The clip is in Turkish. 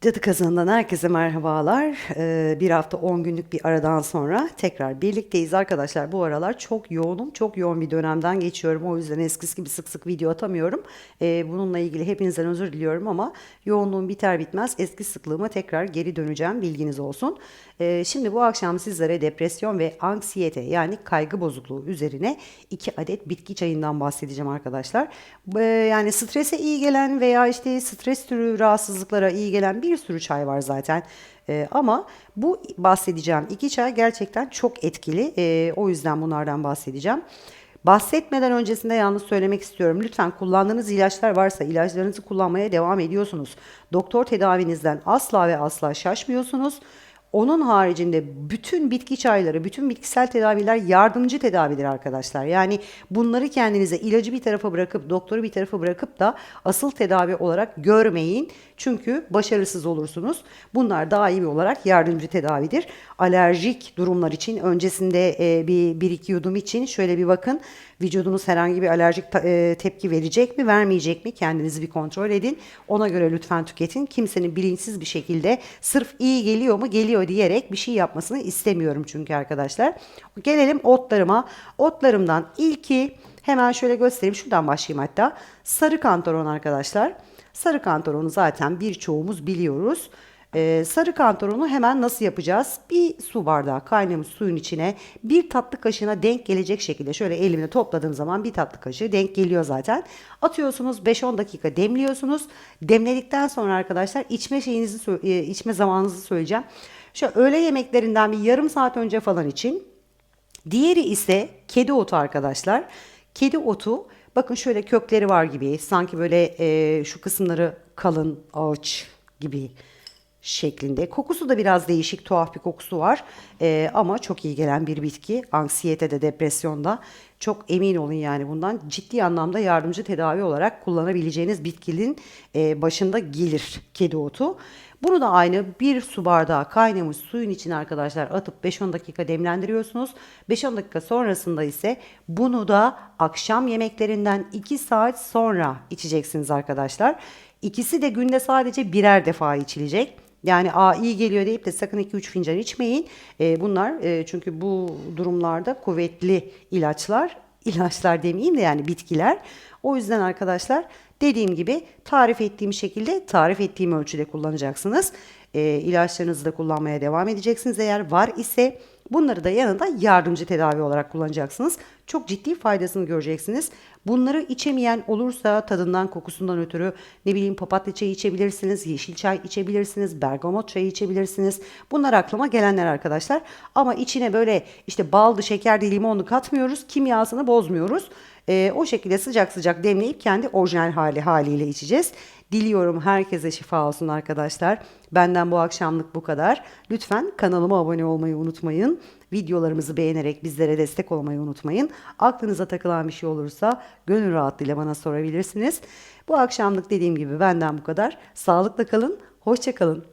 Cadı Kazanı'ndan herkese merhabalar. Ee, bir hafta 10 günlük bir aradan sonra tekrar birlikteyiz arkadaşlar. Bu aralar çok yoğunum, çok yoğun bir dönemden geçiyorum. O yüzden eskisi gibi sık sık video atamıyorum. Ee, bununla ilgili hepinizden özür diliyorum ama yoğunluğum biter bitmez eski sıklığıma tekrar geri döneceğim. Bilginiz olsun. Ee, şimdi bu akşam sizlere depresyon ve anksiyete yani kaygı bozukluğu üzerine iki adet bitki çayından bahsedeceğim arkadaşlar. Ee, yani strese iyi gelen veya işte stres türü rahatsızlıklara iyi gelen bir sürü çay var zaten. Ee, ama bu bahsedeceğim iki çay gerçekten çok etkili. Ee, o yüzden bunlardan bahsedeceğim. Bahsetmeden öncesinde yalnız söylemek istiyorum. Lütfen kullandığınız ilaçlar varsa ilaçlarınızı kullanmaya devam ediyorsunuz. Doktor tedavinizden asla ve asla şaşmıyorsunuz. Onun haricinde bütün bitki çayları, bütün bitkisel tedaviler yardımcı tedavidir arkadaşlar. Yani bunları kendinize ilacı bir tarafa bırakıp, doktoru bir tarafa bırakıp da asıl tedavi olarak görmeyin. Çünkü başarısız olursunuz. Bunlar daimi olarak yardımcı tedavidir. Alerjik durumlar için öncesinde e, bir, bir iki yudum için şöyle bir bakın. Vücudunuz herhangi bir alerjik e, tepki verecek mi, vermeyecek mi? Kendinizi bir kontrol edin. Ona göre lütfen tüketin. Kimsenin bilinçsiz bir şekilde sırf iyi geliyor mu, geliyor diyerek bir şey yapmasını istemiyorum çünkü arkadaşlar. Gelelim otlarıma. Otlarımdan ilki hemen şöyle göstereyim. Şuradan başlayayım hatta. Sarı kantaron arkadaşlar. Sarı kantaronu zaten birçoğumuz biliyoruz. Ee, sarı kantaronu hemen nasıl yapacağız? Bir su bardağı kaynamış suyun içine bir tatlı kaşığına denk gelecek şekilde şöyle elimle topladığım zaman bir tatlı kaşığı denk geliyor zaten. Atıyorsunuz 5-10 dakika demliyorsunuz. Demledikten sonra arkadaşlar içme şeyinizi e, içme zamanınızı söyleyeceğim. Şöyle öğle yemeklerinden bir yarım saat önce falan için. Diğeri ise kedi otu arkadaşlar. Kedi otu bakın şöyle kökleri var gibi sanki böyle e, şu kısımları kalın ağaç gibi şeklinde. Kokusu da biraz değişik tuhaf bir kokusu var E, ama çok iyi gelen bir bitki. Anksiyetede, depresyonda çok emin olun yani bundan ciddi anlamda yardımcı tedavi olarak kullanabileceğiniz bitkinin e, başında gelir kedi otu. Bunu da aynı bir su bardağı kaynamış suyun içine arkadaşlar atıp 5-10 dakika demlendiriyorsunuz. 5-10 dakika sonrasında ise bunu da akşam yemeklerinden 2 saat sonra içeceksiniz arkadaşlar. İkisi de günde sadece birer defa içilecek. Yani a iyi geliyor deyip de sakın 2-3 fincan içmeyin. Ee, bunlar e, çünkü bu durumlarda kuvvetli ilaçlar, ilaçlar demeyeyim de yani bitkiler. O yüzden arkadaşlar dediğim gibi tarif ettiğim şekilde tarif ettiğim ölçüde kullanacaksınız. Ee, ilaçlarınızı da kullanmaya devam edeceksiniz eğer var ise. Bunları da yanında yardımcı tedavi olarak kullanacaksınız. Çok ciddi faydasını göreceksiniz. Bunları içemeyen olursa tadından kokusundan ötürü ne bileyim papatya çayı içebilirsiniz, yeşil çay içebilirsiniz, bergamot çayı içebilirsiniz. Bunlar aklıma gelenler arkadaşlar. Ama içine böyle işte baldı, şekerdi, limonlu katmıyoruz. Kimyasını bozmuyoruz. Ee, o şekilde sıcak sıcak demleyip kendi orijinal hali haliyle içeceğiz. Diliyorum herkese şifa olsun arkadaşlar. Benden bu akşamlık bu kadar. Lütfen kanalıma abone olmayı unutmayın. Videolarımızı beğenerek bizlere destek olmayı unutmayın. Aklınıza takılan bir şey olursa gönül rahatlığıyla bana sorabilirsiniz. Bu akşamlık dediğim gibi benden bu kadar. Sağlıkla kalın, hoşça kalın.